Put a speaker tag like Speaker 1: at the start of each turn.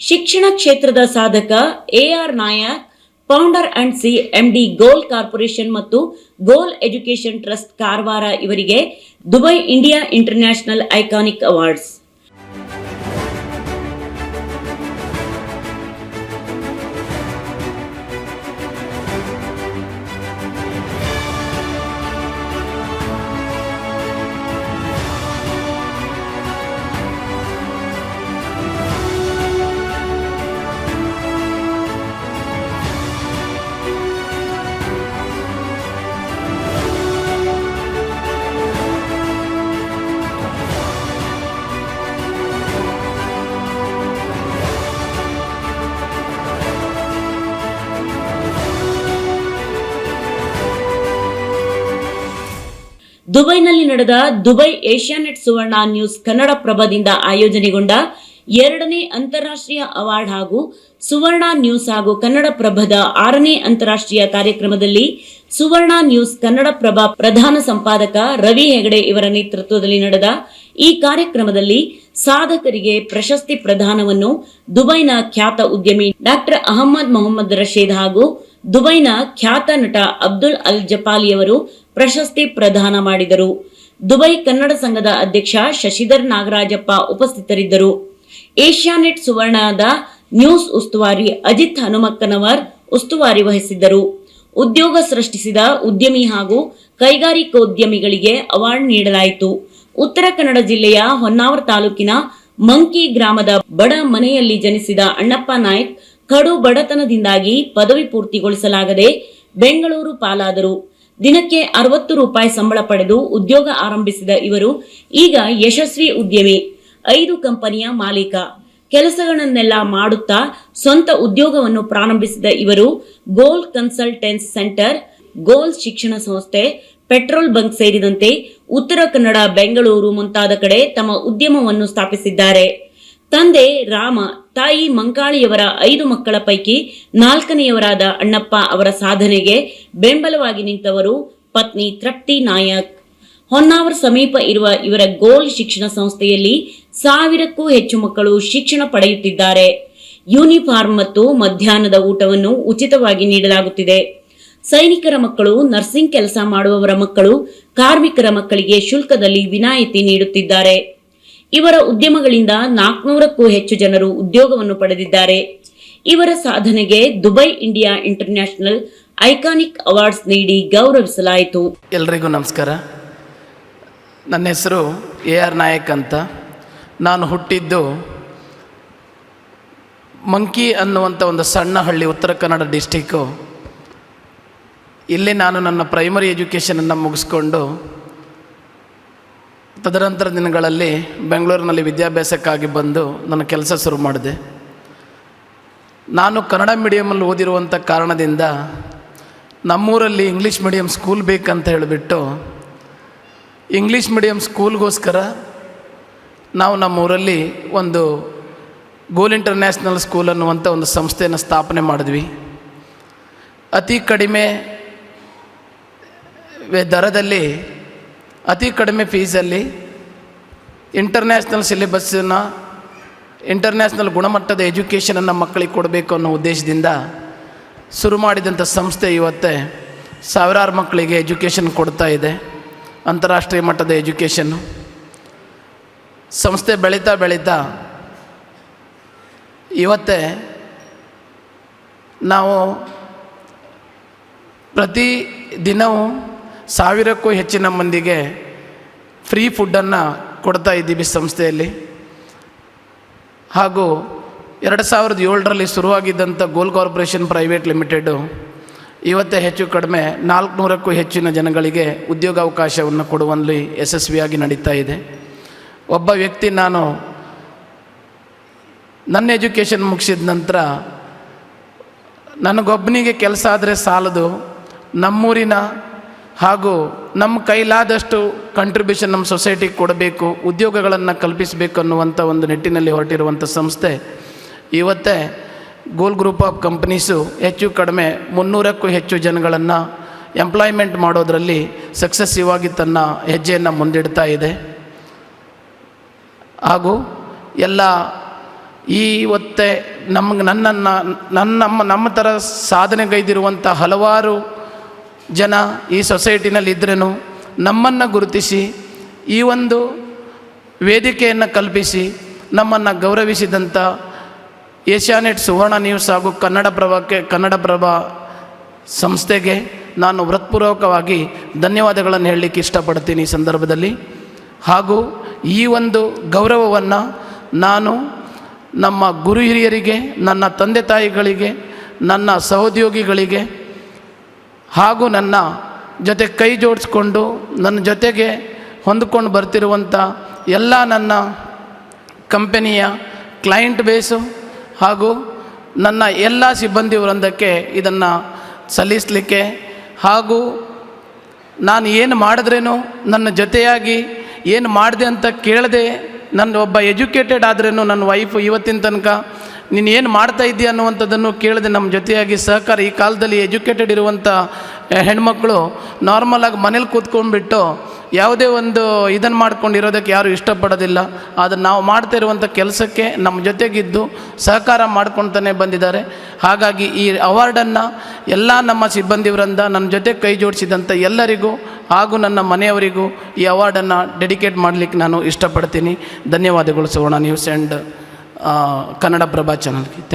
Speaker 1: ಶಿಕ್ಷಣ ಕ್ಷೇತ್ರದ ಸಾಧಕ A R Nayak, founder and C MD Goal Corporation ಮತ್ತು ಗೋಲ್ ಎಜುಕೇಶನ್ ಟ್ರಸ್ಟ್ ಕಾರವಾರ ಇವರಿಗೆ Dubai India International Iconic Awards. ದುಬೈನಲ್ಲಿ ನಡೆದ ದುಬೈ ಏಷ್ಯಾನೆಟ್ ಸುವರ್ಣ ನ್ಯೂಸ್ ಕನ್ನಡ ಪ್ರಭದಿಂದ ಆಯೋಜನೆಗೊಂಡ ಎರಡನೇ ಅಂತಾರಾಷ್ಟ್ರೀಯ ಅವಾರ್ಡ್ ಹಾಗೂ ಸುವರ್ಣ ನ್ಯೂಸ್ ಹಾಗೂ ಕನ್ನಡ ಪ್ರಭದ ಆರನೇ ಅಂತಾರಾಷ್ಟ್ರೀಯ ಕಾರ್ಯಕ್ರಮದಲ್ಲಿ ಸುವರ್ಣ ನ್ಯೂಸ್ ಕನ್ನಡ ಪ್ರಭ ಪ್ರಧಾನ ಸಂಪಾದಕ ರವಿ ಹೆಗಡೆ ಇವರ ನೇತೃತ್ವದಲ್ಲಿ ನಡೆದ ಈ ಕಾರ್ಯಕ್ರಮದಲ್ಲಿ ಸಾಧಕರಿಗೆ ಪ್ರಶಸ್ತಿ ಪ್ರದಾನವನ್ನು ದುಬೈನ ಖ್ಯಾತ ಉದ್ಯಮಿ ಡಾಕ್ಟರ್ ಅಹಮ್ಮದ್ ಮೊಹಮ್ಮದ್ ರಶೀದ್ ಹಾಗೂ ದುಬೈನ ಖ್ಯಾತ ನಟ ಅಬ್ದುಲ್ ಅಲ್ ಜಪಾಲಿಯವರು ಪ್ರಶಸ್ತಿ ಪ್ರದಾನ ಮಾಡಿದರು. ದುಬೈ ಕನ್ನಡ ಸಂಘದ ಅಧ್ಯಕ್ಷ ಶಶಿಧರ್ ನಾಗರಾಜಪ್ಪ ಉಪಸ್ಥಿತರಿದ್ದರು. ಏಷ್ಯಾನೆಟ್ ಸುವರ್ಣದ ನ್ಯೂಸ್ ಉಸ್ತುವಾರಿ ಅಜಿತ್ ಹನುಮಕ್ಕನವರ್ ಉಸ್ತುವಾರಿ ವಹಿಸಿದ್ದರು. ಉದ್ಯೋಗ ಸೃಷ್ಟಿಸಿದ ಉದ್ಯಮಿ ಹಾಗೂ ಕೈಗಾರಿಕೋದ್ಯಮಿಗಳಿಗೆ ಅವಾರ್ಡ್ ನೀಡಲಾಯಿತು. ಉತ್ತರ ಕನ್ನಡ ಜಿಲ್ಲೆಯ ಹೊನ್ನಾವರ ತಾಲೂಕಿನ ಮಂಕಿ ಗ್ರಾಮದ ಬಡ ಮನೆಯಲ್ಲಿ ಜನಿಸಿದ ಅಣ್ಣಪ್ಪ ನಾಯ್ಕ್ ಕಡು ಬಡತನದಿಂದಾಗಿ ಪದವಿ ಪೂರ್ತಿಗೊಳಿಸಲಾಗದೆ ಬೆಂಗಳೂರು ಪಾಲಾದರು. ದಿನಕ್ಕೆ ಅರವತ್ತು ರೂಪಾಯಿ ಸಂಬಳ ಪಡೆದು ಉದ್ಯೋಗ ಆರಂಭಿಸಿದ ಇವರು ಈಗ ಯಶಸ್ವಿ ಉದ್ಯಮಿ. ಐದು ಕಂಪನಿಯ ಮಾಲೀಕ. ಕೆಲಸಗಳನ್ನೆಲ್ಲ ಮಾಡುತ್ತಾ ಸ್ವಂತ ಉದ್ಯೋಗವನ್ನು ಪ್ರಾರಂಭಿಸಿದ ಇವರು ಗೋಲ್ ಕನ್ಸಲ್ಟೆನ್ಸ್ ಸೆಂಟರ್, ಗೋಲ್ ಶಿಕ್ಷಣ ಸಂಸ್ಥೆ, ಪೆಟ್ರೋಲ್ ಬಂಕ್ ಸೇರಿದಂತೆ ಉತ್ತರ ಕನ್ನಡ, ಬೆಂಗಳೂರು ಮುಂತಾದ ಕಡೆ ತಮ್ಮ ಉದ್ಯಮವನ್ನು ಸ್ಥಾಪಿಸಿದ್ದಾರೆ. ತಂದೆ ರಾಮ, ತಾಯಿ ಮಂಕಾಳಿಯವರ ಐದು ಮಕ್ಕಳ ಪೈಕಿ ನಾಲ್ಕನೆಯವರಾದ ಅಣ್ಣಪ್ಪ ಅವರ ಸಾಧನೆಗೆ ಬೆಂಬಲವಾಗಿ ನಿಂತವರು ಪತ್ನಿ ತೃಪ್ತಿ ನಾಯಕ್. ಹೊನ್ನಾವರ ಸಮೀಪ ಇರುವ ಇವರ ಗೋಲ್ ಶಿಕ್ಷಣ ಸಂಸ್ಥೆಯಲ್ಲಿ ಸಾವಿರಕ್ಕೂ ಹೆಚ್ಚು ಮಕ್ಕಳು ಶಿಕ್ಷಣ ಪಡೆಯುತ್ತಿದ್ದಾರೆ. ಯೂನಿಫಾರ್ಮ್ ಮತ್ತು ಮಧ್ಯಾಹ್ನದ ಊಟವನ್ನು ಉಚಿತವಾಗಿ ನೀಡಲಾಗುತ್ತಿದೆ. ಸೈನಿಕರ ಮಕ್ಕಳು, ನರ್ಸಿಂಗ್ ಕೆಲಸ ಮಾಡುವವರ ಮಕ್ಕಳು, ಕಾರ್ಮಿಕರ ಮಕ್ಕಳಿಗೆ ಶುಲ್ಕದಲ್ಲಿ ವಿನಾಯಿತಿ ನೀಡುತ್ತಿದ್ದಾರೆ. ಇವರ ಉದ್ಯಮಗಳಿಂದ ನಾಲ್ಕುನೂರಕ್ಕೂ ಹೆಚ್ಚು ಜನರು ಉದ್ಯೋಗವನ್ನು ಪಡೆದಿದ್ದಾರೆ. ಇವರ ಸಾಧನೆಗೆ Dubai India International Iconic Awards ನೀಡಿ ಗೌರವಿಸಲಾಯಿತು.
Speaker 2: ಎಲ್ರಿಗೂ ನಮಸ್ಕಾರ. ನನ್ನ ಹೆಸರು ಎ ಆರ್ ನಾಯಕ್ ಅಂತ. ನಾನು ಹುಟ್ಟಿದ್ದು ಮಂಕಿ ಅನ್ನುವಂಥ ಒಂದು ಸಣ್ಣ ಹಳ್ಳಿ ಉತ್ತರ ಕನ್ನಡ ಡಿಸ್ಟಿಕ್ಕು ಇಲ್ಲಿ ನಾನು ನನ್ನ ಪ್ರೈಮರಿ ಎಜುಕೇಷನನ್ನು ಮುಗಿಸ್ಕೊಂಡು ತದನಂತರ ದಿನಗಳಲ್ಲಿ ಬೆಂಗಳೂರಿನಲ್ಲಿ ವಿದ್ಯಾಭ್ಯಾಸಕ್ಕಾಗಿ ಬಂದು ನನ್ನ ಕೆಲಸ ಶುರು ಮಾಡಿದೆ. ನಾನು ಕನ್ನಡ ಮೀಡಿಯಮಲ್ಲಿ ಓದಿರುವಂಥ ಕಾರಣದಿಂದ ನಮ್ಮೂರಲ್ಲಿ ಇಂಗ್ಲೀಷ್ ಮೀಡಿಯಮ್ ಸ್ಕೂಲ್ ಬೇಕಂತ ಹೇಳಿಬಿಟ್ಟು ಇಂಗ್ಲೀಷ್ ಮೀಡಿಯಮ್ ಸ್ಕೂಲ್ಗೋಸ್ಕರ ನಾವು ನಮ್ಮೂರಲ್ಲಿ ಒಂದು ಗೋಲ್ ಇಂಟರ್ನ್ಯಾಷನಲ್ ಸ್ಕೂಲ್ ಅನ್ನುವಂಥ ಒಂದು ಸಂಸ್ಥೆಯನ್ನು ಸ್ಥಾಪನೆ ಮಾಡಿದ್ವಿ. ಅತಿ ಕಡಿಮೆ ದರದಲ್ಲಿ ಅತಿ ಕಡಿಮೆ ಫೀಸಲ್ಲಿ ಇಂಟರ್ನ್ಯಾಷನಲ್ ಸಿಲೆಬಸ್ಸನ್ನು, ಇಂಟರ್ನ್ಯಾಷನಲ್ ಗುಣಮಟ್ಟದ ಎಜುಕೇಷನನ್ನು ಮಕ್ಕಳಿಗೆ ಕೊಡಬೇಕು ಅನ್ನೋ ಉದ್ದೇಶದಿಂದ ಶುರು ಮಾಡಿದಂಥ ಸಂಸ್ಥೆ ಇವತ್ತೇ ಸಾವಿರಾರು ಮಕ್ಕಳಿಗೆ ಎಜುಕೇಷನ್ ಕೊಡ್ತಾ ಇದೆ. ಅಂತಾರಾಷ್ಟ್ರೀಯ ಮಟ್ಟದ ಎಜುಕೇಷನ್ನು ಸಂಸ್ಥೆ ಬೆಳೀತಾ ಬೆಳೀತಾ ಇವತ್ತೇ ನಾವು ಪ್ರತಿ ದಿನವೂ ಸಾವಿರಕ್ಕೂ ಹೆಚ್ಚಿನ ಮಂದಿಗೆ ಫ್ರೀ ಫುಡ್ಡನ್ನು ಕೊಡ್ತಾ ಇದ್ದೀವಿ ಸಂಸ್ಥೆಯಲ್ಲಿ. ಹಾಗೂ ಎರಡು ಸಾವಿರದ ಏಳರಲ್ಲಿ ಶುರುವಾಗಿದ್ದಂಥ ಗೋಲ್ ಕಾರ್ಪೊರೇಷನ್ ಪ್ರೈವೇಟ್ ಲಿಮಿಟೆಡು ಇವತ್ತೇ ಹೆಚ್ಚು ಕಡಿಮೆ ನಾಲ್ಕುನೂರಕ್ಕೂ ಹೆಚ್ಚಿನ ಜನಗಳಿಗೆ ಉದ್ಯೋಗಾವಕಾಶವನ್ನು ಕೊಡುವಲ್ಲಿ ಯಶಸ್ವಿಯಾಗಿ ನಡೀತಾ ಇದೆ. ಒಬ್ಬ ವ್ಯಕ್ತಿ ನಾನು ನನ್ನ ಎಜುಕೇಷನ್ ಮುಗಿಸಿದ ನಂತರ ನನಗೊಬ್ಬನಿಗೆ ಕೆಲಸ ಆದರೆ ಸಾಲದು, ನಮ್ಮೂರಿನ ಹಾಗೂ ನಮ್ಮ ಕೈಲಾದಷ್ಟು ಕಂಟ್ರಿಬ್ಯೂಷನ್ ನಮ್ಮ ಸೊಸೈಟಿಗೆ ಕೊಡಬೇಕು, ಉದ್ಯೋಗಗಳನ್ನು ಕಲ್ಪಿಸಬೇಕು ಅನ್ನುವಂಥ ಒಂದು ನಿಟ್ಟಿನಲ್ಲಿ ಹೊರಟಿರುವಂಥ ಸಂಸ್ಥೆ. ಇವತ್ತೇ ಗೋಲ್ ಗ್ರೂಪ್ ಆಫ್ ಕಂಪ್ನೀಸು ಹೆಚ್ಚು ಕಡಿಮೆ ಮುನ್ನೂರಕ್ಕೂ ಹೆಚ್ಚು ಜನಗಳನ್ನು ಎಂಪ್ಲಾಯ್ಮೆಂಟ್ ಮಾಡೋದರಲ್ಲಿ ಸಕ್ಸಸ್ಸಿವ್ ಆಗಿ ತನ್ನ ಹೆಜ್ಜೆಯನ್ನು ಮುಂದಿಡ್ತಾ ಇದೆ. ಹಾಗೂ ಎಲ್ಲ ಈ ಒತ್ತೆ ನಮಗೆ ನನ್ನನ್ನು, ನನ್ನ, ನಮ್ಮ ನಮ್ಮ ಥರ ಸಾಧನೆಗೈದಿರುವಂಥ ಹಲವಾರು ಜನ ಈ ಸೊಸೈಟಿನಲ್ಲಿ ಇದ್ರೂ ನಮ್ಮನ್ನು ಗುರುತಿಸಿ, ಈ ಒಂದು ವೇದಿಕೆಯನ್ನು ಕಲ್ಪಿಸಿ, ನಮ್ಮನ್ನು ಗೌರವಿಸಿದಂಥ ಏಷ್ಯಾನೆಟ್ ಸುವರ್ಣ ನ್ಯೂಸ್ ಹಾಗೂ ಕನ್ನಡ ಪ್ರಭಕ್ಕೆ, ಕನ್ನಡ ಕನ್ನಡಪ್ರಭ ಸಂಸ್ಥೆಗೆ ನಾನು ವೃತ್ಪೂರ್ವಕವಾಗಿ ಧನ್ಯವಾದಗಳನ್ನು ಹೇಳಲಿಕ್ಕೆ ಇಷ್ಟಪಡ್ತೀನಿ ಈ ಸಂದರ್ಭದಲ್ಲಿ. ಹಾಗೂ ಈ ಒಂದು ಗೌರವವನ್ನು ನಾನು ನಮ್ಮ ಗುರು ಹಿರಿಯರಿಗೆ, ನನ್ನ ತಂದೆ ತಾಯಿಗಳಿಗೆ, ನನ್ನ ಸಹೋದ್ಯೋಗಿಗಳಿಗೆ ಹಾಗೂ ನನ್ನ ಜೊತೆ ಕೈ ಜೋಡಿಸ್ಕೊಂಡು, ನನ್ನ ಜೊತೆಗೆ ಹೊಂದ್ಕೊಂಡು ಬರ್ತಿರುವಂಥ ಎಲ್ಲ ನನ್ನ ಕಂಪನಿಯ ಕ್ಲೈಂಟ್ ಬೇಸು ಹಾಗೂ ನನ್ನ ಎಲ್ಲ ಸಿಬ್ಬಂದಿ ವೃಂದಕ್ಕೆ ಇದನ್ನು ಸಲ್ಲಿಸಲಿಕ್ಕೆ ಹಾಗೂ ನಾನು ಏನು ಮಾಡಿದ್ರೇನು, ನನ್ನ ಜೊತೆಯಾಗಿ ಏನು ಮಾಡಿದೆ ಅಂತ ಕೇಳದೆ ನನ್ನ ಒಬ್ಬ ಎಜುಕೇಟೆಡ್ ಆದ್ರೇನು, ನನ್ನ ವೈಫು ಇವತ್ತಿನ ತನಕ ನೀನು ಏನು ಮಾಡ್ತಾ ಇದ್ದೀಯ ಅನ್ನುವಂಥದ್ದನ್ನು ಕೇಳದೆ ನಮ್ಮ ಜೊತೆಯಾಗಿ ಸಹಕಾರ ಈ ಕಾಲದಲ್ಲಿ ಎಜುಕೇಟೆಡ್ ಇರುವಂಥ ಹೆಣ್ಮಕ್ಳು ನಾರ್ಮಲಾಗಿ ಮನೇಲಿ ಕೂತ್ಕೊಂಡ್ಬಿಟ್ಟು ಯಾವುದೇ ಒಂದು ಇದನ್ನು ಮಾಡ್ಕೊಂಡಿರೋದಕ್ಕೆ ಯಾರೂ ಇಷ್ಟಪಡೋದಿಲ್ಲ. ಆದರೆ ನಾವು ಮಾಡ್ತಾ ಇರುವಂಥ ಕೆಲಸಕ್ಕೆ ನಮ್ಮ ಜೊತೆಗಿದ್ದು ಸಹಕಾರ ಮಾಡ್ಕೊತಾನೆ ಬಂದಿದ್ದಾರೆ. ಹಾಗಾಗಿ ಈ ಅವಾರ್ಡನ್ನು ಎಲ್ಲ ನಮ್ಮ ಸಿಬ್ಬಂದಿ ವೃಂದ ನನ್ನ ಜೊತೆ ಕೈ ಜೋಡಿಸಿದಂಥ ಎಲ್ಲರಿಗೂ ಹಾಗೂ ನನ್ನ ಮನೆಯವರಿಗೂ ಈ ಅವಾರ್ಡನ್ನು ಡೆಡಿಕೇಟ್ ಮಾಡಲಿಕ್ಕೆ ನಾನು ಇಷ್ಟಪಡ್ತೀನಿ. ಧನ್ಯವಾದಗಳು ಸುವರ್ಣ ನ್ಯೂಸ್ ಆ್ಯಂಡ್ ಕನ್ನಡ ಪ್ರಭಾ ಚಾನಲ್ಗೆ